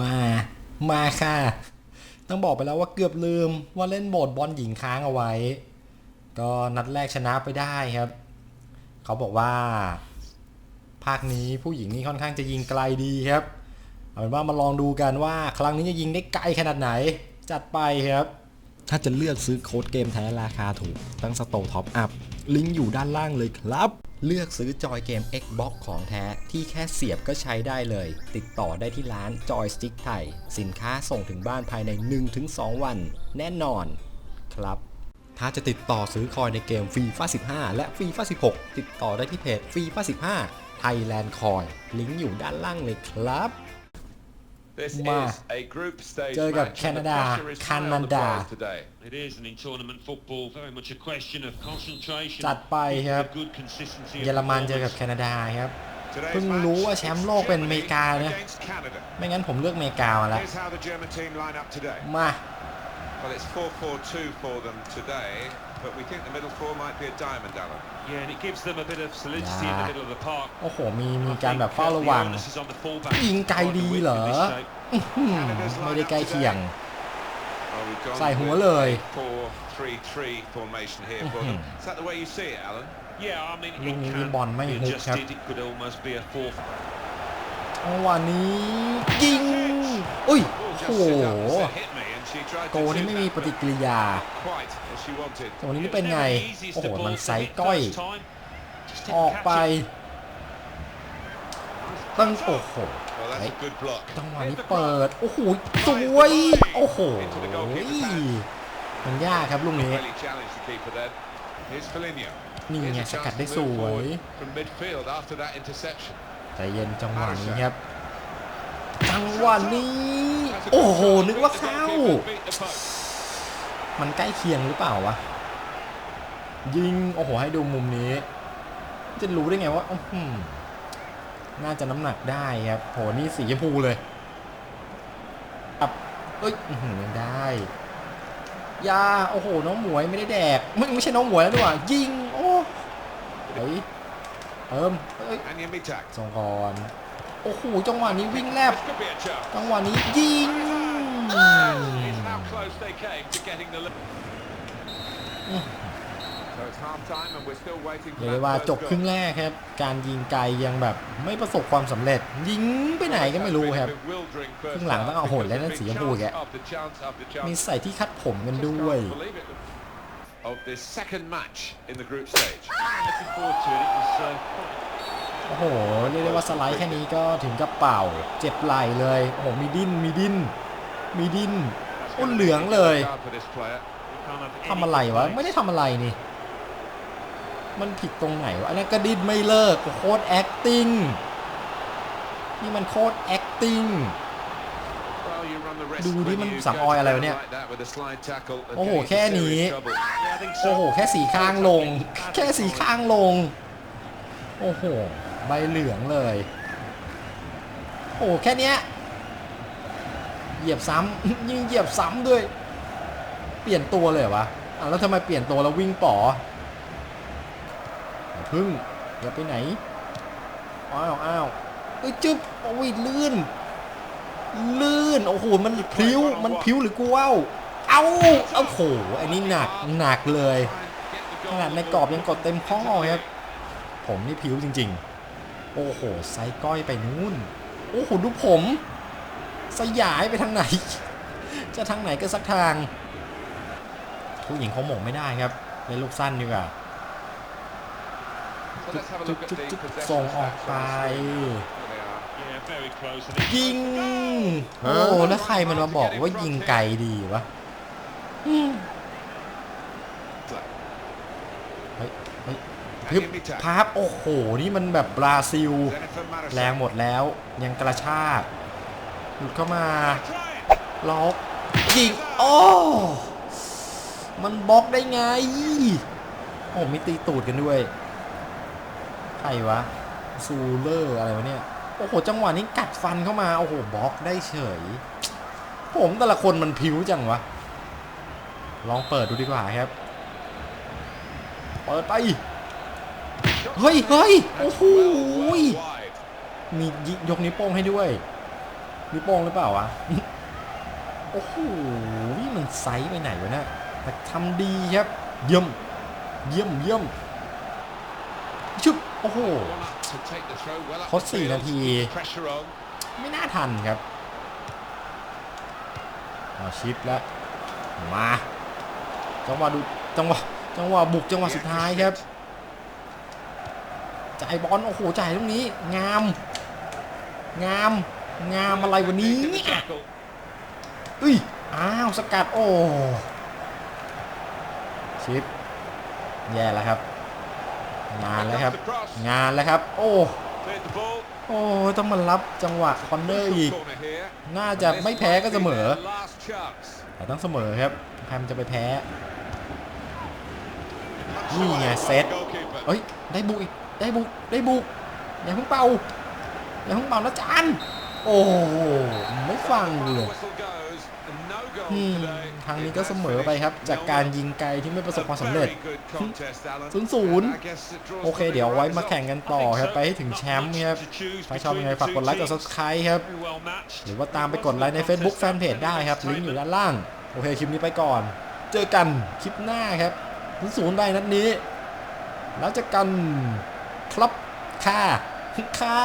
มามาค่ะ ต้องบอกไปแล้วว่าเกือบลืมว่าเล่นโหมดบอลหญิงค้างเอาไว้ ก็นัดแรกชนะไปได้ครับ เขาบอกว่า ภาคนี้ผู้หญิงนี่ค่อนข้างจะยิงไกลดีครับ เอาเป็นว่ามาลองดูกันว่า ครั้งนี้จะยิงได้ไกลขนาดไหน จัดไปครับ ถ้าจะเลือกซื้อโค้ดเกมแท้ราคาถูกตั้งสโตรท็อปอัพลิงก์อยู่ด้านล่างเลยครับ เลือกซื้อจอยเกม Xbox ของแท้ที่แค่เสียบก็ใช้ได้เลย ติดต่อได้ที่ร้านจอยสติ๊กไทย สินค้าส่งถึงบ้านภายใน 1-2 วัน แน่นอนครับ ถ้าจะติดต่อซื้อคอยในเกมฟีฟ้า15 และฟีฟ้า16 ติดต่อได้ที่เพจฟีฟ้า15 Thailand Coin ลิงก์อยู่ด้านล่างเลยครับ This Ma. is a group stage เจอกับ match, and the แคนาดา pressure is high on the แคนาดา players today. It is, and in tournament football, very much a question of concentration. จัดไปครับ a good consistency. of เยอรมันเจอกับ performance. แคนาดาครับ Today's เพิ่ง match, รู้ว่าแชมป์โลกเป็นอเมริกา Germany นะ against Canada. ไม่งั้นผมเลือกอเมริกามาแล้ว Here's how the German team line up today. มา Well, it's 4-4-2 for them today, but we think the middle four might be a diamond, Alan. Yeah, and it gives them a bit of solidity in the Yeah. middle of the park. โอ้โห มี มี I การ think, แบบเฝ้า uh, ระ the วัง onus is on the fullback ยิงไกล to find the ดี width เหรอ in this shape. อืมไม่ได้ใกล้เคียง Well, we've gone ใส่หัว with เลย a 4-3-3 formation here for them. Is that the way you see it, Alan? Yeah, I mean, ลูก it นี้ can บอลไม่ be ฮุกครับ adjusted. It could almost be a fourth. จังหวะนี้ยิง อุ้ย Oh, โอ้โหโกนี่ไม่มีปฏิกิริยาโกนี้เป็นไง โอ้โห มันไซก้อย ออกไปตั้งโอ้โหจังหวะนี้เปิด โอ้โหสวย โอ้โห มันยากครับลูกนี้ นี่ไงสกัดได้สวยใจเย็นจังหวะนี้ครับ จังหวะนี้ โอ้โห นึกว่าเข้า Beat the post. มันใกล้เคียงหรือเปล่าวะ ยิง โอ้โห ให้ดูมุมนี้ จะรู้ได้ไงว่าอื้อหือน่าจะน้ำหนักได้ครับ โห นี่สีชมพูเลยครับเอ้ยอื้อหือยังได้ ยา โอ้โห น้องหมวยไม่ได้แดก ไม่ไม่ใช่น้องหมวยแล้วด้วยว่ะยิง โอ้เฮ้ยเติมเอ้ย And Yamitak. ส่งก่อน โอ้โหจังหวะนี้วิ่งแลบ This could be a chance. จังหวะนี้ยิง It's how close they came to getting the lead. So it's half time and we're still waiting เรีย for กได้ that ว่า first จบ goal. ครึ่งแรกครับ การยิงไกลยังแบบไม่ประสบความสำเร็จ ยิงไปไหนก็ไม่รู้ครับ Bewildering first ครึ่งหลังต้องเอา half โหด because แล้วนั่น of สี big ชมพูแก chance after chance after chance. มีใส่ที่คัดผมกัน Just ด้วย can't believe it. Of this second match in the group stage. Looking forward to it. It was uh, quite โอ้โหเรียกได้ว่าสไลด์แค่นี้ก็ถึงกับเป่า เจ็บไหล่เลยโอ้โหมีดิ้นมีดิ้นมีดิ้น That's อ้นเหลืองเลยทำอะไรวะไม่ได้ทำอะไรนี่ มันผิดตรงไหนวะอันนั้นก็ดิ้นไม่เลิกโคตร acting นี่มันโคตร acting Well, you run the risk ดูดิมันสำ go ออยอะไรวะเนี่ย โอ้โห แค่นี้ โอ้โห แค่สีข้างลง แค่สีข้างลง โอ้โห ใบเหลืองเลย โอ้โหแค่เนี้ยเหยียบซ้ำยิงเหยียบซ้ำด้วย เปลี่ยนตัวเลยเหรอวะอะแล้วทำไมเปลี่ยนตัวแล้ววิ่งป๋ออย่าพึ่งอย่าไปไหนอ้าวอ้าวเอ้ยจึ๊บโอ้ยลื่น ลื่นโอ้โหมันพลิ้วมันพลิ้วหรือกูว้าวเอาโอ้โหอันนี้หนักหนักเลยขนาดในกรอบยังกดเต็มข้อครับ ผมนี่ผิวจริง ๆ โอ้โหไซก้อยไปนู่น โอ้โหดูผม สยายไปทางไหน จะทางไหนก็สักทาง ผู้หญิงเขาหม่งไม่ได้ครับเล่นลูกสั้นดีกว่า So let's have a จุ๊ look บ at จุ๊บ the จุ๊บ possession ส่งออก stats ไป on the screen. There they are. Yeah, very close. And it- ยิง โอ้โหแล้วใครมันมาบอกว่ายิงไกลดีวะอืมเฮ้ยเฮ้ย And ฮึบ Yamitak. ภาพโอ้โห นี่มันแบบบราซิล แรงหมดแล้วยังกระชากหลุดเข้ามา ล็อกยิงโอ้มันบล็อกได้ไง โอ้มีตีตูดกันด้วยใครวะ ซูเลอร์อะไรวะเนี่ย โอ้โห จังหวะนี้กัดฟันเข้ามา โอ้โหบล็อกได้เฉย ผมแต่ละคนมันผิวจังวะ ลองเปิดดูดีกว่าครับ เปิดไป เฮ้ยเฮ้ยโอ้โหมียกนิ้วโป้งให้ด้วยนิ้วโป้งหรือเปล่าวะโอ้โหมันไซส์ไปไหนวะเนี่ยแต่ทำดีครับ เยี่ยม เยี่ยมเยี่ยมชุบโอ้โหทดสี่นาที ไม่น่าทันครับเอาชิปแล้ว มา จังหวะดู จังหวะ จังหวะบุกจังหวะสุดท้ายครับ จ่ายบอลโอ้โหจ่ายตรงนี้ งาม งาม งามอะไรวันนี้เนี่ยอุ้ยอ้าวสกัดโอ้ชิปแย่แล้วครับ งานแล้วครับ งานแล้วครับ โอ้โอ้ต้องมารับจังหวะคอนเนอร์อีก น่าจะไม่แพ้ก็เสมอ แต่ต้องเสมอครับใครมันจะไปแพ้ นี่ไงเซตเอ้ย ได้บุกอีก ได้บุกได้บุกอย่าเพิ่งเป่าอย่าเพิ่งเป่านะจานโอ้โหไม่ฟังเลย Whistle goes, and no goals อืม today. ทางนี้ It ก็ has เสมอไปครับ finished จากการ nil-nil. ยิงไกลที่ไม่ประสบ A ความสำเร็จ very good contest, Alan. ศูนย์ศูนย์ And I guess it draws โอเค the เดี๋ยวไว้ big มา result. แข่งกันต่อครับ ไปให้ถึงแชมป์ครับ ถ้าชอบยังไงฝากกดไลค์กด subscribe ครับ Very well matched. หรือว่าตามไปกดไลค์ใน Facebook Fanpage ได้ครับ ลิงก์อยู่ด้านล่าง โอเค คลิปนี้ไปก่อน เจอกันคลิปหน้าครับศูนย์ศูนย์ไปนัดนี้ แล้วเจอกัน ครับ ค่าค่า